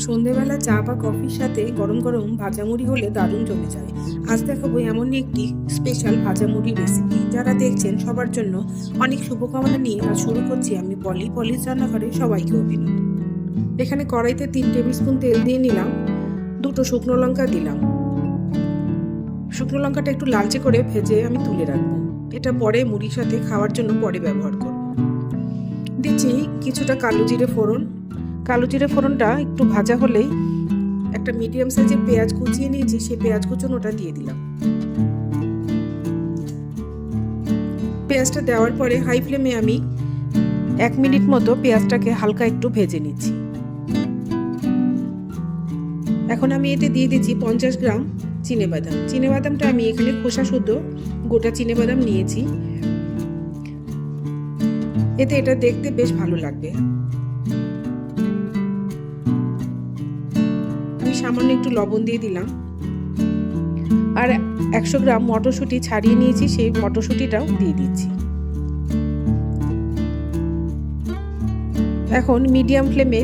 সন্ধেবেলা চা বা কফির সাথে গরম গরম ভাজামুড়ি হলে দারুণ জমে যায়। আজ দেখাবো এমনই একটি স্পেশাল ভাজামুড়ি রেসিপি যারা দেখছেন সবার জন্য অনেক শুভকামনা নিয়ে আজ শুরু করছি আমি পলি। পলিস রান্নাঘরে সবাইকে অভিনন্দন। এখানে কড়াইতে তিন টেবিল স্পুন তেল দিয়ে নিলাম, দুটো শুকনো লঙ্কা দিলাম। শুকনো লঙ্কাটা একটু লালচে করে ভেজে আমি তুলে রাখব। এটা পরে মুড়ির সাথে খাওয়ার জন্য পরে ব্যবহার করব। দিচ্ছি কিছুটা কালো জিরে ফোড়ন কালো জিরে ফোড়নটা একটু ভাজা হলেই একটা মিডিয়াম সাইজের পেঁয়াজ কুচিয়ে নিয়েছি, সেই পেঁয়াজ কুচোনোটা দিয়ে দিলাম। পেঁয়াজটা দেওয়ার পরে হাই ফ্লেমে আমি এক মিনিট মতো পেঁয়াজটাকে হালকা একটু ভেজে নিচ্ছি। এখন আমি এতে দিয়ে দিচ্ছি পঞ্চাশ গ্রাম চিনেবাদাম। চিনেবাদামটা আমি এখানে খোসা শুদ্ধ গোটা চিনেবাদাম নিয়েছি। এতে এটা দেখতে বেশ ভালো লাগবে। সামান্য একটু লবণ দিয়ে দিলাম। আর একশো গ্রাম মটরশুঁটি ছাড়িয়ে নিয়েছি, সেই মটরশুঁটিটাও দিয়ে দিচ্ছি। এখন মিডিয়াম ফ্লেমে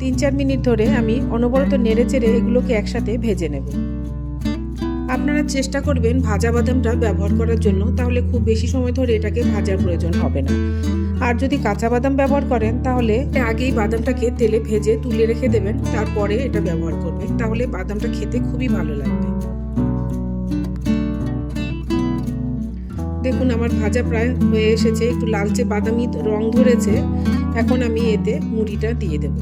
তিন চার মিনিট ধরে আমি অনবরত নেড়ে চেড়ে এগুলোকে একসাথে ভেজে নেব। আপনারা চেষ্টা করবেন ভাজা বাদামটা ব্যবহার করার জন্য, তাহলে খুব বেশি সময় ধরে এটাকে ভাজার প্রয়োজন হবে না। আর যদি কাঁচা বাদাম ব্যবহার করেন, তাহলে আগেই বাদামটাকে তেলে ভেজে তুলে রেখে দেবেন, তারপরে এটা ব্যবহার করবেন। তাহলে বাদামটা খেতে খুবই ভালো লাগবে। দেখুন, আমার ভাজা প্রায় হয়ে এসেছে, একটু লালচে বাদামি রং ধরেছে। এখন আমি এতে মুড়িটা দিয়ে দেব।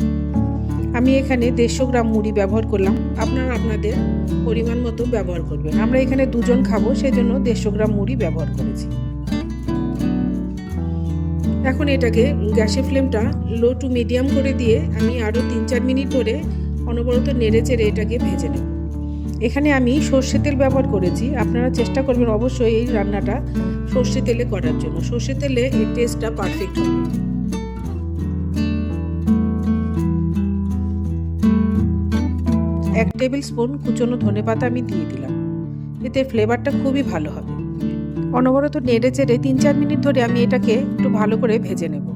আমি এখানে দেড়শো গ্রাম মুড়ি ব্যবহার করলাম। আপনারা আপনাদের পরিমাণ মতো ব্যবহার করবেন। আমরা এখানে দুজন খাব, সেজন্য দেড়শো গ্রাম মুড়ি ব্যবহার করেছি। এখন এটাকে গ্যাসের ফ্লেমটা লো টু মিডিয়াম করে দিয়ে আমি আরও তিন চার মিনিট ধরে অনবরত নেড়ে চেড়ে এটাকে ভেজে নেব। এখানে আমি সর্ষে তেল ব্যবহার করেছি। আপনারা চেষ্টা করবেন অবশ্যই এই রান্নাটা সর্ষে তেলে করার জন্য। সর্ষে তেলে এর টেস্টটা পারফেক্ট হবে। এক টেবিল স্পুন কুচনো ধনে পাতা আমি দিয়ে দিলাম। এতে ফ্লেভারটা খুবই ভালো হবে। অনবরত নেড়ে চেড়ে তিন চার মিনিট ধরে আমি এটাকে একটু ভালো করে ভেজে নেব।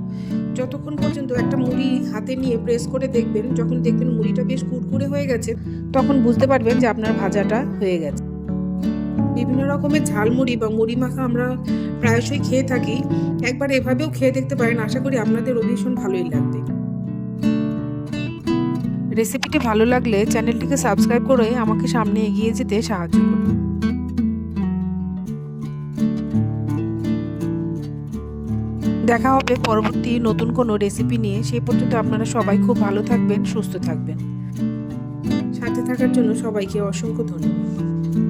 যতক্ষণ পর্যন্ত একটা মুড়ি হাতে নিয়ে প্রেস করে দেখবেন, যখন দেখবেন মুড়িটা বেশ কুড়কুড়ে হয়ে গেছে, তখন বুঝতে পারবেন যে আপনার ভাজাটা হয়ে গেছে। বিভিন্ন রকমের ঝালমুড়ি বা মুড়ি মাখা আমরা প্রায়শই খেয়ে থাকি। একবার এভাবেও খেয়ে দেখতে পারেন, আশা করি আপনাদেরও ভীষণ ভালোই লাগবে। রেসিপিটি ভালো লাগলে চ্যানেলটিকে সাবস্ক্রাইব করে আমাকে সামনে এগিয়ে যেতে সাহায্য করুন। দেখা হবে পরবর্তী নতুন কোনো রেসিপি নিয়ে। সেই পর্যন্ত আপনারা সবাই খুব ভালো থাকবেন, সুস্থ থাকবেন। সাথে থাকার জন্য সবাইকে অসংখ্য ধন্যবাদ।